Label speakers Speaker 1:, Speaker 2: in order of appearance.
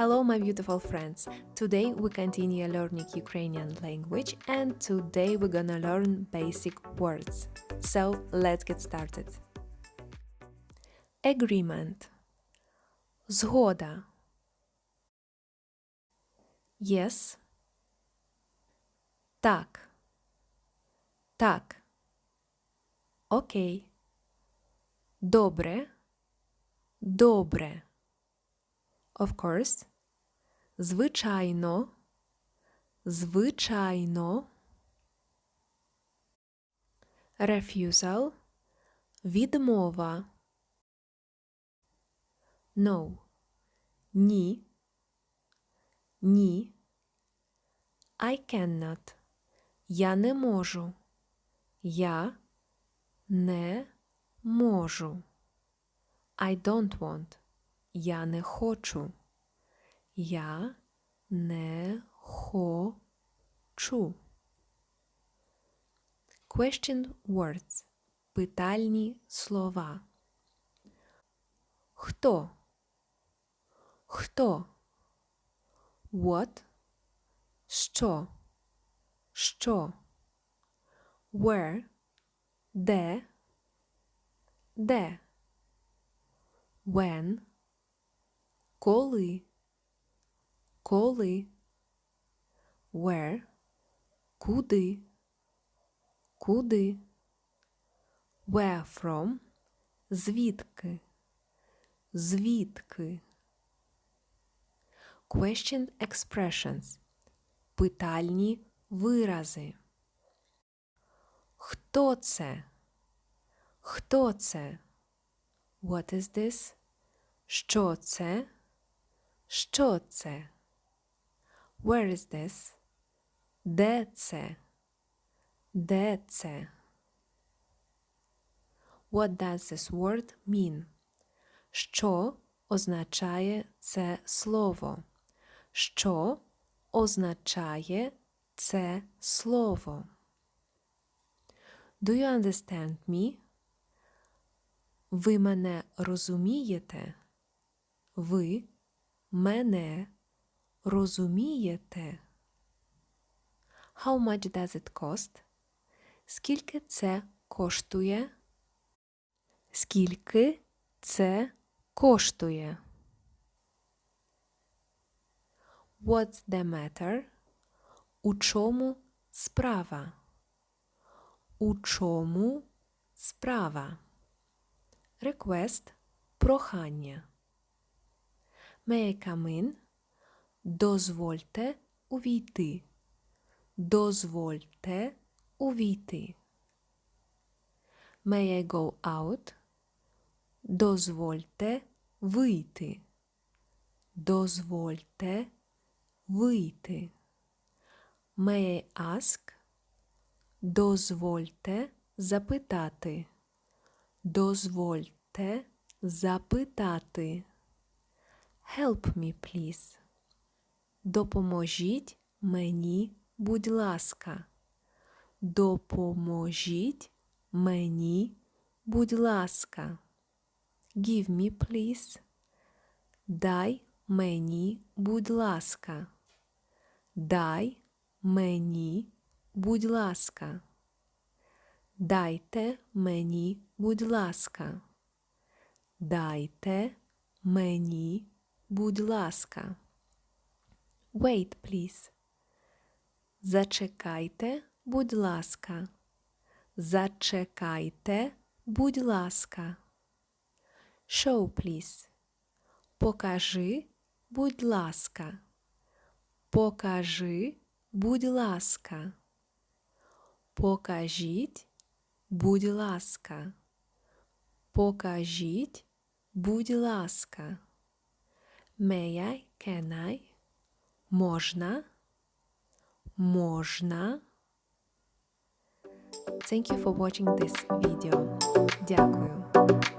Speaker 1: Hello, my beautiful friends. Today we continue learning Ukrainian language, and today we're gonna learn basic words. So let's get started. Agreement. Згода. Yes. Так. Так. Окей. Добре. Добре. Of course. Звичайно. Звичайно. Refusal. Відмова. No. Ні. Ні. I cannot. Я не можу. Я не можу. I don't want. Я не хочу. Я не хочу. Question words. Питальні слова. Хто? Хто? What? Що? Що? Where? Де? Де? When? Коли? Коли? Where? Куди? Куди? Where from? Звідки? Звідки? Question expressions. Питальні вирази. Хто це? Хто це? What is this? Що це? Що це? Where is this? Де це? Де це? What does this word mean? Що означає це слово? Що означає це слово? Do you understand me? Ви мене розумієте? Ви мене розумієте? How much does it cost? Скільки це коштує? Скільки це коштує? What's the matter? У чому справа? У чому справа? Request – прохання. May I come in? Дозвольте увійти. Дозвольте увійти. May I go out? Дозвольте вийти. Дозвольте вийти. May I ask? Дозвольте запитати. Дозвольте запитати. Help me, please. Допоможіть мені, будь ласка. Допоможіть мені, будь ласка. Give me, please. Дай мені, будь ласка. Дай мені, будь ласка. Дайте мені, будь ласка. Дайте мені, будь ласка. Wait, please. Зачекайте, будь ласка. Зачекайте, будь ласка. Show, please. Покажи, будь ласка. Покажи, будь ласка. Покажіть, будь ласка. Покажіть, будь ласка. May I, can I? Можна? Можна? Thank you for watching this video. Дякую.